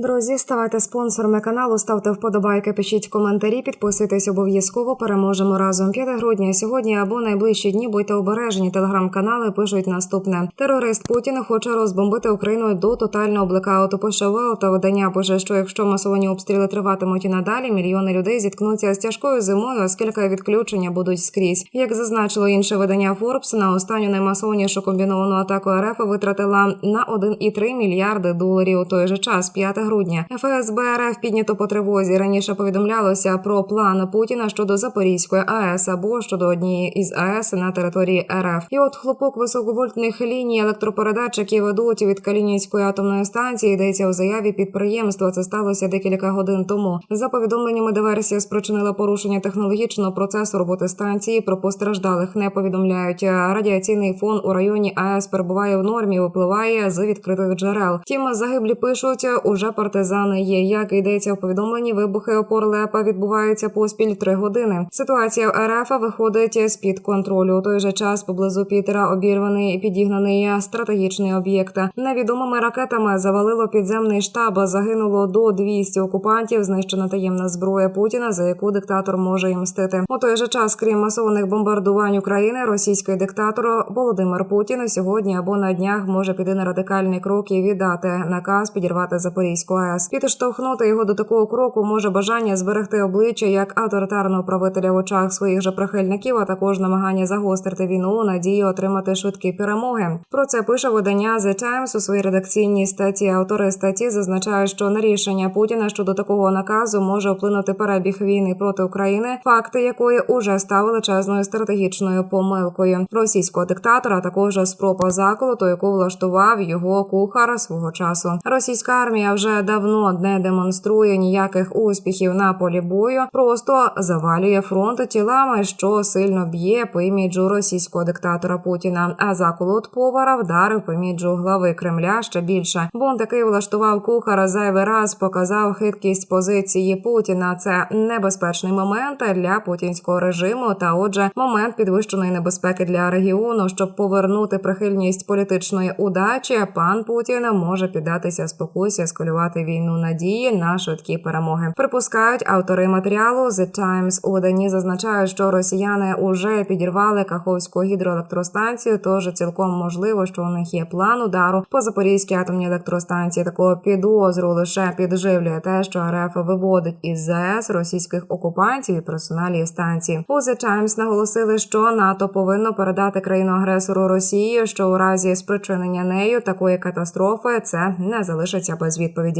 Друзі, ставайте спонсорами каналу, ставте вподобайки, пишіть коментарі, підписуйтесь обов'язково. Переможемо разом 5 грудня. Сьогодні або найближчі дні будьте обережні. Телеграм-канали пишуть наступне: терорист Путін хоче розбомбити Україну до тотального блекауту. Пише ВЛ та видання пише, що якщо масовані обстріли триватимуть і надалі, мільйони людей зіткнуться з тяжкою зимою, оскільки відключення будуть скрізь. Як зазначило інше видання Forbes, на останню наймасовнішу комбіновану атаку РФ витратила на 1,3 мільярди доларів. У той же час 5 грудня ФСБ РФ піднято по тривозі. Раніше повідомлялося про план Путіна щодо Запорізької АЕС або щодо однієї із АЕС на території РФ. І от хлопок високовольтних ліній електропередач, які ведуть від Калінінської атомної станції, йдеться у заяві підприємства. Це сталося декілька годин тому. За повідомленнями, диверсія спричинила порушення технологічного процесу роботи станції. Про постраждалих не повідомляють. Радіаційний фон у районі АЕС перебуває в нормі, випливає з відкритих джерел. Втім, загиблі пишуть уже партизани є. Як йдеться у повідомленні, вибухи опор лепа відбуваються поспіль три години. Ситуація в РФ виходить з під контролю. У той же час поблизу Пітера обірваний і підігнаний стратегічний об'єкт. Невідомими ракетами завалило підземний штаб. Загинуло до 200 окупантів. Знищена таємна зброя Путіна, за яку диктатор може їм мстити. У той же час, крім масованих бомбардувань України, російський диктатор Володимир Путін сьогодні або на днях може піти на радикальний крок і віддати наказ підірвати Запорізьку АЕС. Підштовхнути його до такого кроку може бажання зберегти обличчя як авторитарного правителя в очах своїх же прихильників, а також намагання загострити війну у надії отримати швидкі перемоги. Про це пише видання The Times у своїй редакційній статті. Автори статті зазначають, що на рішення Путіна щодо такого наказу може вплинути перебіг війни проти України, факти якої уже став величезною стратегічною помилкою російського диктатора, також спроба заколоту, яку влаштував його кухар свого часу. Російська армія вже давно не демонструє ніяких успіхів на полі бою, просто завалює фронт тілами, що сильно б'є по іміджу російського диктатора Путіна. А заколот повара вдарив по іміджу глави Кремля ще більше. Бунт, такий влаштував кухара зайвий раз, показав хиткість позиції Путіна. Це небезпечний момент для путінського режиму. Та, отже, момент підвищеної небезпеки для регіону, щоб повернути прихильність політичної удачі. Пан Путін може піддатися спокусі, скалювати війну надії на швидкі перемоги. Припускають автори матеріалу The Times у виданні зазначають, що росіяни уже підірвали Каховську гідроелектростанцію. Тож цілком можливо, що у них є план удару по Запорізькій атомній електростанції. Такого підозру лише підживлює те, що РФ виводить із ЗАЕС російських окупантів і персоналі станції. У The Times наголосили, що НАТО повинно передати країну агресору Росії, що у разі спричинення нею такої катастрофи це не залишиться без відповіді.